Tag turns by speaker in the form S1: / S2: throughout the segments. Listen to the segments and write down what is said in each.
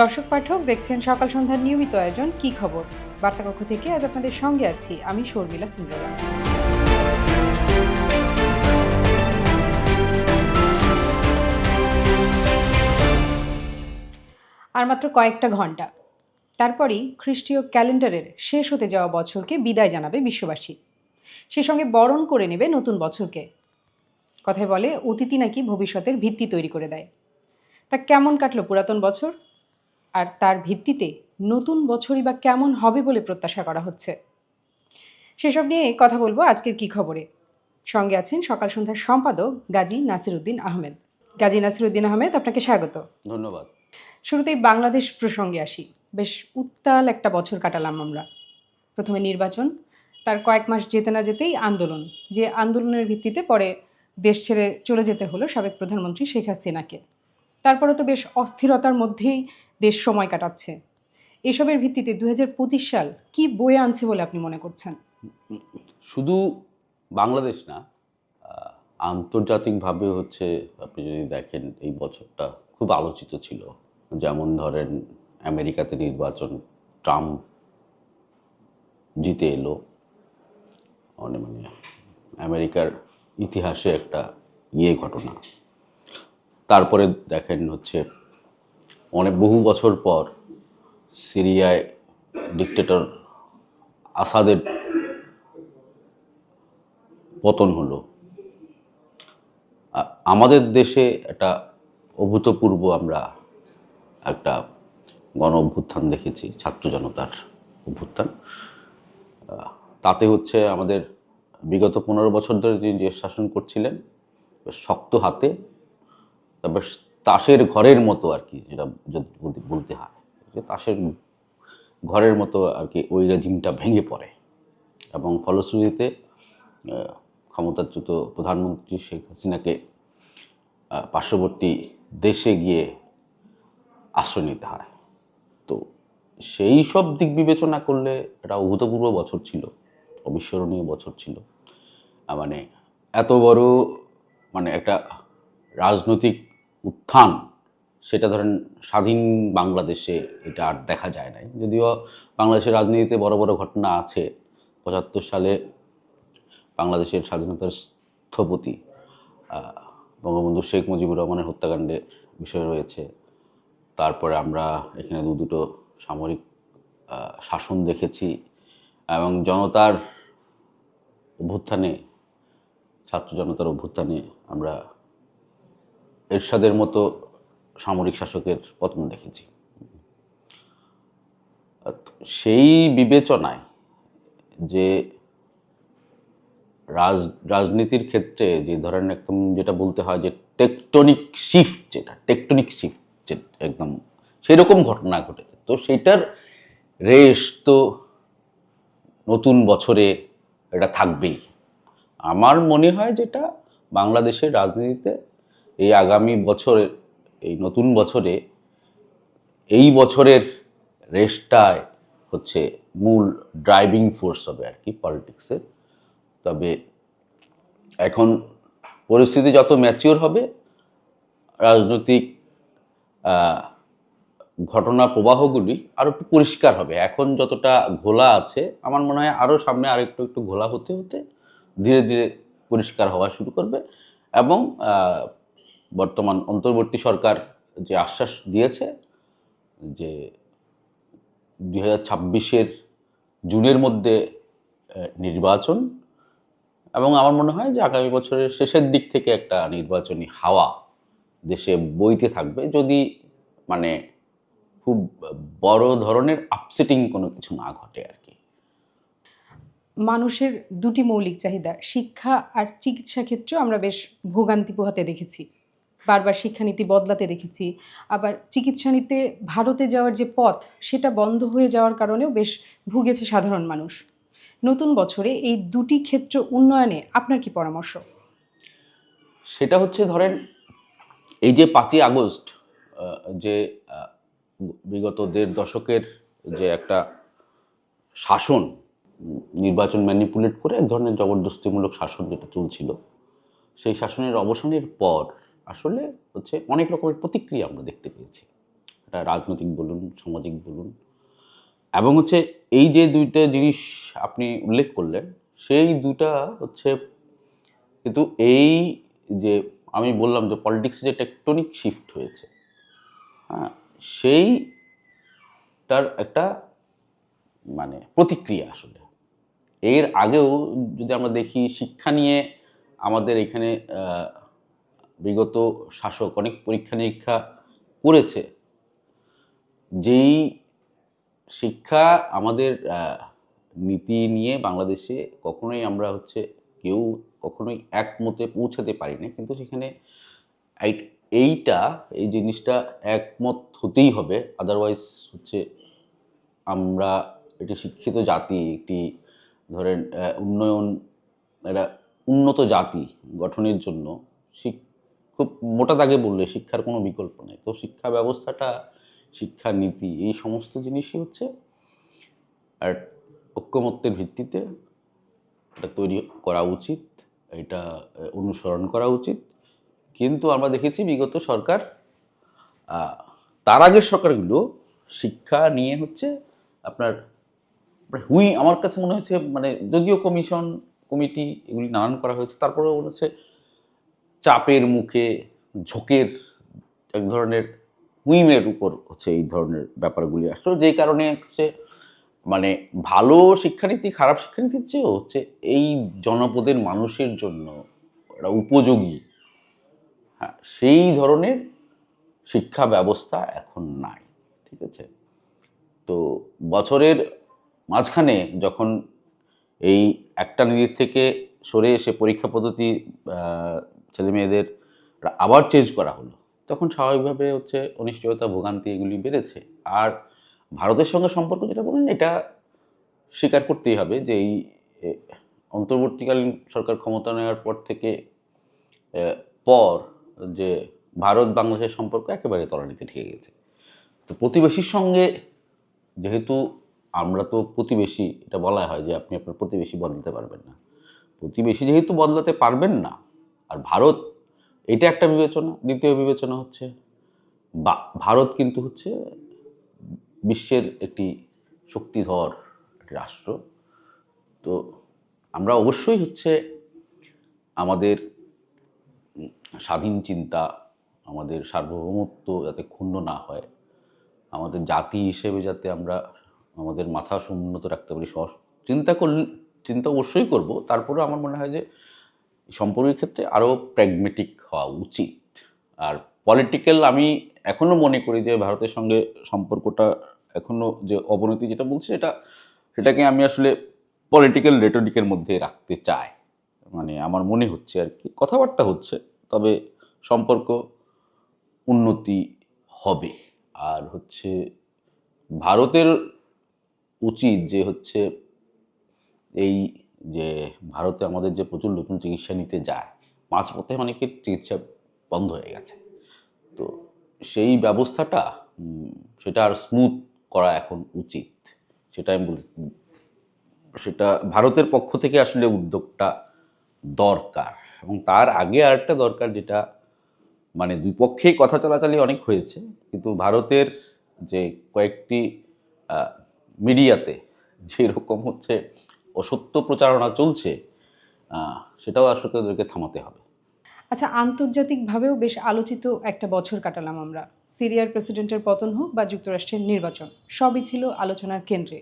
S1: দর্শক পাঠক, দেখছেন সকাল সন্ধ্যার নিয়মিত আয়োজন, কি খবর? বার্তাকক্ষ থেকে আজ আপনাদের সঙ্গে আছি আমি শর্মিলা সিন্ডারা আর মাত্র কয়েকটা ঘণ্টা। তারপরেই খ্রিস্টীয় ক্যালেন্ডারের শেষ হতে যাওয়া বছরকে বিদায় জানাবে বিশ্ববাসী। সে সঙ্গে বরণ করে নেবে নতুন বছরকে। কথায় বলে, অতিথি নাকি ভবিষ্যতের ভিত্তি তৈরি করে দেয়। তা কেমন কাটলো পুরাতন বছর? আর তার ভিত্তিতে নতুন বছরই বা কেমন হবে বলে প্রত্যাশা করা হচ্ছে। সেসব নিয়ে কথা বলব আজকের কি খবরে। সঙ্গে আছেন সকাল সন্ধ্যার সম্পাদক গাজী নাসিরুদ্দিন আহমেদ। গাজী নাসিরুদ্দিন আহমেদ আপনাকে স্বাগত।
S2: ধন্যবাদ।
S1: শুরুতেই বাংলাদেশ প্রসঙ্গে আসি। বেশ উত্তাল একটা বছর কাটালাম আমরা। প্রথমে নির্বাচন তার কয়েক মাস যেতে না যেতেই আন্দোলন। যে আন্দোলনের ভিত্তিতে পরে দেশ ছেড়ে চলে যেতে হলো সাবেক প্রধানমন্ত্রী শেখ হাসিনাকে। তারপরে তো বেশ অস্থিরতার মধ্যেই দেশ সময় কাটাচ্ছে। এসবের ভিত্তিতে দু হাজার পঁচিশ সাল কি বয়ে আনছে বলে আপনি মনে করছেন?
S2: শুধু বাংলাদেশ না আন্তর্জাতিকভাবে হচ্ছে আপনি যদি দেখেন এই বছরটা খুব আলোচিত ছিল। যেমন ধরেন আমেরিকাতে নির্বাচন, ট্রাম্প জিতে এলো। মানে মানে আমেরিকার ইতিহাসে একটা ইয়ে ঘটনা। তারপরে দেখেন হচ্ছে অনেক বহু বছর পর সিরিয়ায় ডিকটেটর আসাদের পতন হলো। আমাদের দেশে একটা অভূতপূর্ব আমরা একটা গণ অভ্যুত্থান দেখেছি, ছাত্র জনতার অভ্যুত্থান। তাতে হচ্ছে আমাদের বিগত পনেরো বছর ধরে যিনি দেশ শাসন করছিলেন শক্ত হাতে, তা বেশ তাসের ঘরের মতো আর কি, যেটা যদি বলতে- হয়। যে তাসের ঘরের মতো আর কি ওই রেজিমটা ভেঙে পড়ে। এবং ফলশ্রুতিতে ক্ষমতাচ্যুত প্রধানমন্ত্রী শেখ হাসিনাকে পার্শ্ববর্তী দেশে গিয়ে আশ্রয় নিতে হয়। তো সেই সব দিক বিবেচনা করলে এটা অভূতপূর্ব বছর ছিল, অবিস্মরণীয় বছর ছিল। মানে এত বড় মানে একটা রাজনৈতিক উত্থান, সেটা ধরেন স্বাধীন বাংলাদেশে এটা আর দেখা যায় নাই। যদিও বাংলাদেশের রাজনীতিতে বড় বড় ঘটনা আছে। পঁচাত্তর সালে বাংলাদেশের স্বাধীনতার স্থপতি বঙ্গবন্ধু শেখ মুজিবুর রহমানের হত্যাকাণ্ডের বিষয় রয়েছে। তারপরে আমরা এখানে দু দুটো সামরিক শাসন দেখেছি এবং জনতার অভ্যুত্থানে, ছাত্র জনতার অভ্যুত্থানে আমরা এরশাদের মতো সামরিক শাসকের পতন দেখেছি। সেই বিবেচনায় যে রাজ, রাজনীতির ক্ষেত্রে যে ধরেন একদম যেটা বলতে হয় যে টেকটনিক শিফট যেটা, টেকটনিক শিফট যেটা একদম সেরকম ঘটনা ঘটেছে। তো সেটার রেশ তো নতুন বছরে এটা থাকবেই। আমার মনে হয় যেটা বাংলাদেশের রাজনীতিতে এই আগামী বছরের এই নতুন বছরে, এই বছরের রেসটায় হচ্ছে মূল ড্রাইভিং ফোর্স হবে আর কি পলিটিক্সের তবে এখন পরিস্থিতি যত ম্যাচিওর হবে, রাজনৈতিক ঘটনা প্রবাহগুলি আরও একটু পরিষ্কার হবে। এখন যতটা ঘোলা আছে, আমার মনে হয় আরও সামনে আর একটু একটু ঘোলা হতে হতে ধীরে ধীরে পরিষ্কার হওয়া শুরু করবে এবং বর্তমান অন্তর্বর্তী সরকার যে আশ্বাস দিয়েছে যে দুই হাজার জুনের মধ্যে নির্বাচন এবং আমার মনে হয় যে আগামী বছরের শেষের দিক থেকে একটা নির্বাচনী হাওয়া দেশে বইতে থাকবে। যদি মানে খুব বড় ধরনের আপসেটিং কোনো কিছু না ঘটে আর কি।
S1: মানুষের দুটি মৌলিক চাহিদা, শিক্ষা আর চিকিৎসা ক্ষেত্রেও আমরা বেশ ভোগান্তি পোহাতে দেখেছি। বারবার শিক্ষানীতি বদলাতে দেখেছি। আবার চিকিৎসা নিতে ভারতে যাওয়ার যে পথ, সেটা বন্ধ হয়ে যাওয়ার কারণেও বেশ ভুগেছে সাধারণ মানুষ। নতুন বছরে এই দুটি ক্ষেত্র উন্নয়নে আপনার কি পরামর্শ?
S2: সেটা হচ্ছে ধরেন, এই যে পাঁচই আগস্ট যে বিগত দেড় দশকের যে একটা শাসন, নির্বাচন ম্যানিপুলেট করে এক ধরনের জবরদস্তিমূলক শাসন যেটা চলছিল, সেই শাসনের অবসানের পর আসলে হচ্ছে অনেক রকমের প্রতিক্রিয়া আমরা দেখতে পেয়েছি। এটা রাজনৈতিক বলুন, সামাজিক বলুন এবং হচ্ছে এই যে দুইটা জিনিস আপনি উল্লেখ করলেন, সেই দুটা হচ্ছে কিন্তু এই যে আমি বললাম যে পলিটিক্সে যে টেকটনিক শিফট হয়েছে হ্যাঁ সেইটার একটা মানে প্রতিক্রিয়া আসলে। এর আগেও যদি আমরা দেখি শিক্ষা নিয়ে আমাদের এখানে বিগত শাসক অনেক পরীক্ষা নিরীক্ষা করেছে। যেই শিক্ষা আমাদের নীতি নিয়ে বাংলাদেশে কখনোই আমরা হচ্ছে কেউ কখনোই একমতে পৌঁছাতে পারি না কিন্তু সেখানে এই- এইটা, এই জিনিসটা একমত হতেই হবে। আদারওয়াইজ হচ্ছে আমরা একটি শিক্ষিত জাতি, একটি ধরেন উন্নয়ন, একটা উন্নত জাতি গঠনের জন্য শিক খুব মোটা দাগে বললে শিক্ষার কোনো বিকল্প নেই। তো শিক্ষা ব্যবস্থাটা, শিক্ষা নীতি এই সমস্ত জিনিসই হচ্ছে আর ঐক্যমত্যের ভিত্তিতে এটা তৈরি করা উচিত, এটা অনুসরণ করা উচিত। কিন্তু আমরা দেখেছি বিগত সরকার তার আগের সরকারগুলো শিক্ষা নিয়ে হচ্ছে আপনার আপনার হুই, আমার কাছে মনে হয়েছে মানে যদিও কমিশন, কমিটি এগুলি নানান করা হয়েছে, তারপরেও মনে হচ্ছে চাপের মুখে, ঝোঁকের এক ধরনের হুইমের উপর হচ্ছে এই ধরনের ব্যাপারগুলি আসলো। যেই কারণে হচ্ছে মানে ভালো শিক্ষানীতি, খারাপ শিক্ষানীতির চেয়েও হচ্ছে এই জনপদের মানুষের জন্য একটা উপযোগী। হ্যাঁ সেই ধরনের শিক্ষা ব্যবস্থা এখন নাই, ঠিক আছে? তো বছরের মাঝখানে যখন এই একটা নিজের থেকে সরে এসে পরীক্ষা পদ্ধতি ছেলে মেয়েদের আবার চেঞ্জ করা হলো। তখন স্বাভাবিকভাবে হচ্ছে অনিশ্চয়তা, ভোগান্তি এগুলি বেড়েছে। আর ভারতের সঙ্গে সম্পর্ক যেটা বললেন, এটা স্বীকার করতেই হবে যে এই অন্তর্বর্তীকালীন সরকার ক্ষমতা নেওয়ার পর থেকে পর যে ভারত বাংলাদেশের সম্পর্ক একেবারে তলানিতে ঠেকে গেছে। তো প্রতিবেশীর সঙ্গে যেহেতু আমরা তো প্রতিবেশী, এটা বলা হয় যে আপনি আপনার প্রতিবেশী বদলাতে পারবেন না। প্রতিবেশী যেহেতু বদলাতে পারবেন না আর ভারত, এটা একটা বিবেচনা। দ্বিতীয় বিবেচনা হচ্ছে, বা, ভারত কিন্তু হচ্ছে বিশ্বের একটি শক্তিধর একটি রাষ্ট্র। তো আমরা অবশ্যই হচ্ছে আমাদের স্বাধীন চিন্তা, আমাদের সার্বভৌমত্ব যাতে ক্ষুণ্ণ না হয়, আমাদের জাতি হিসেবে যাতে আমরা আমাদের মাথা সমুন্নত রাখতে পারি চিন্তা করলে, চিন্তা অবশ্যই করব। তারপরেও আমার মনে হয় যে সম্পর্কের ক্ষেত্রে আরও প্র্যাগমেটিক হওয়া উচিত। আর পলিটিক্যাল আমি এখনও মনে করি যে ভারতের সঙ্গে সম্পর্কটা এখনও যে অবনতি যেটা বলছে সেটা, সেটাকে আমি আসলে পলিটিক্যাল রেটরিকের মধ্যে রাখতে চাই। মানে আমার মনে হচ্ছে আর কি, কথাবার্তা হচ্ছে, তবে সম্পর্ক উন্নতি হবে। আর হচ্ছে ভারতের উচিত যে হচ্ছে এই যে ভারতে আমাদের যে প্রচুর নতুন চিকিৎসা নিতে যায়, মাঝপথে অনেকের চিকিৎসা বন্ধ হয়ে গেছে। তো সেই ব্যবস্থাটা সেটা আর স্মুথ করা এখন উচিত। সেটা আমি সেটা ভারতের পক্ষ থেকে আসলে উদ্যোগটা দরকার। এবং তার আগে আরেকটা দরকার যেটা মানে দুই পক্ষেই কথা চালাচালি অনেক হয়েছে, কিন্তু ভারতের যে কয়েকটি মিডিয়াতে যেরকম হচ্ছে অসত্য প্রচারণা চলছে সেটাও আসলে তাদেরকে থামাতে হবে।
S1: আচ্ছা আন্তর্জাতিকভাবেও বেশ আলোচিত একটা বছর কাটালাম আমরা। সিরিয়ার প্রেসিডেন্টের পতন হোক বা যুক্তরাষ্ট্রের নির্বাচন সবই ছিল আলোচনার কেন্দ্রে।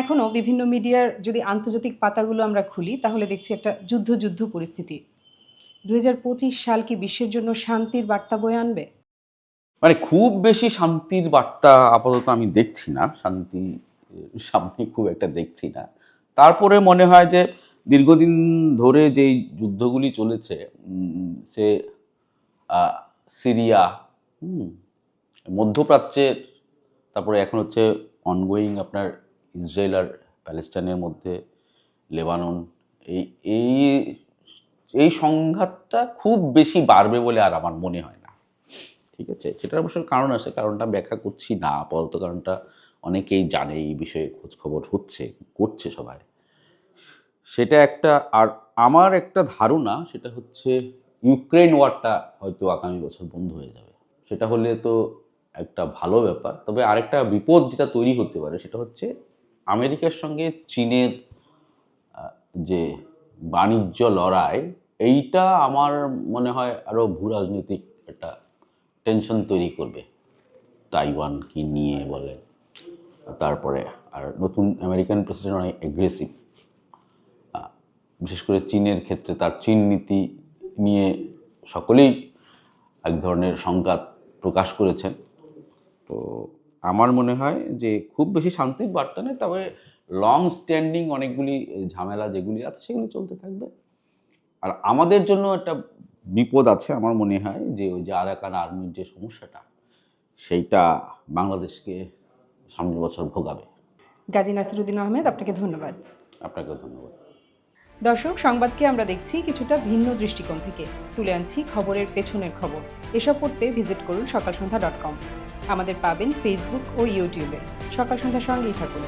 S1: এখনও বিভিন্ন মিডিয়ার যদি আন্তর্জাতিক পাতাগুলো আমরা খুলি তাহলে দেখছি একটা যুদ্ধ যুদ্ধ পরিস্থিতি। দুই হাজার পঁচিশ সাল কি বিশ্বের জন্য শান্তির বার্তা বয়ে আনবে?
S2: মানে খুব বেশি শান্তির বার্তা আপাতত আমি দেখছি না। শান্তি সামনে খুব একটা দেখছি না। তারপরে মনে হয় যে দীর্ঘদিন ধরে যেই যুদ্ধগুলি চলেছে সে সিরিয়া মধ্যপ্রাচ্যের, তারপরে এখন হচ্ছে অনগোয়িং আপনার ইসরায়েল আর প্যালেস্টাইনের মধ্যে, লেবানন, এই এই এই সংঘাতটা খুব বেশি বাড়বে বলে আর আমার মনে হয় না। ঠিক আছে? সেটার অবশ্য কারণ আছে, কারণটা ব্যাখ্যা করছি না, আপাতত কারণটা অনেকেই জানে, এই বিষয়ে খোঁজখবর হচ্ছে, করছে সবাই। সেটা একটা, আর আমার একটা ধারণা সেটা হচ্ছে ইউক্রেন ওয়ারটা হয়তো আগামী বছর বন্ধ হয়ে যাবে। সেটা হলে তো একটা ভালো ব্যাপার। তবে আরেকটা বিপদ যেটা তৈরি হতে পারে সেটা হচ্ছে আমেরিকার সঙ্গে চীনের যে বাণিজ্য লড়াই, এইটা আমার মনে হয় আরও ভূ রাজনৈতিক একটা টেনশন তৈরি করবে। তাইওয়ান কি নিয়ে বলে তারপরে আর নতুন আমেরিকান প্রেসিডেন্ট অনেক এগ্রেসিভ বিশেষ করে চীনের ক্ষেত্রে তার চীন নীতি নিয়ে সকলেই এক ধরনের সংঘাত প্রকাশ করেছেন। তো আমার মনে হয় যে খুব বেশি শান্তির বার্তা নেই তবে লং স্ট্যান্ডিং অনেকগুলি ঝামেলা যেগুলি আছে সেগুলি চলতে থাকবে। আর আমাদের জন্য একটা বিপদ আছে আমার মনে হয় যে ওই যে আরাকান আর্মির যে সমস্যাটা সেইটা বাংলাদেশকে সামনের বছর ভোগাবে।
S1: গাজী নাসিরুদ্দিন আহমেদ আপনাকে ধন্যবাদ।
S2: আপনাকেও ধন্যবাদ।
S1: দর্শক, সংবাদকে আমরা দেখছি কিছুটা ভিন্ন দৃষ্টিকোণ থেকে। তুলে আনছি খবরের পেছনের খবর। এসব পড়তে ভিজিট করুন সকাল সন্ধ্যা ডট কম। আমাদের পাবেন ফেসবুক ও ইউটিউবে সকাল সন্ধ্যার সঙ্গেই থাকুন।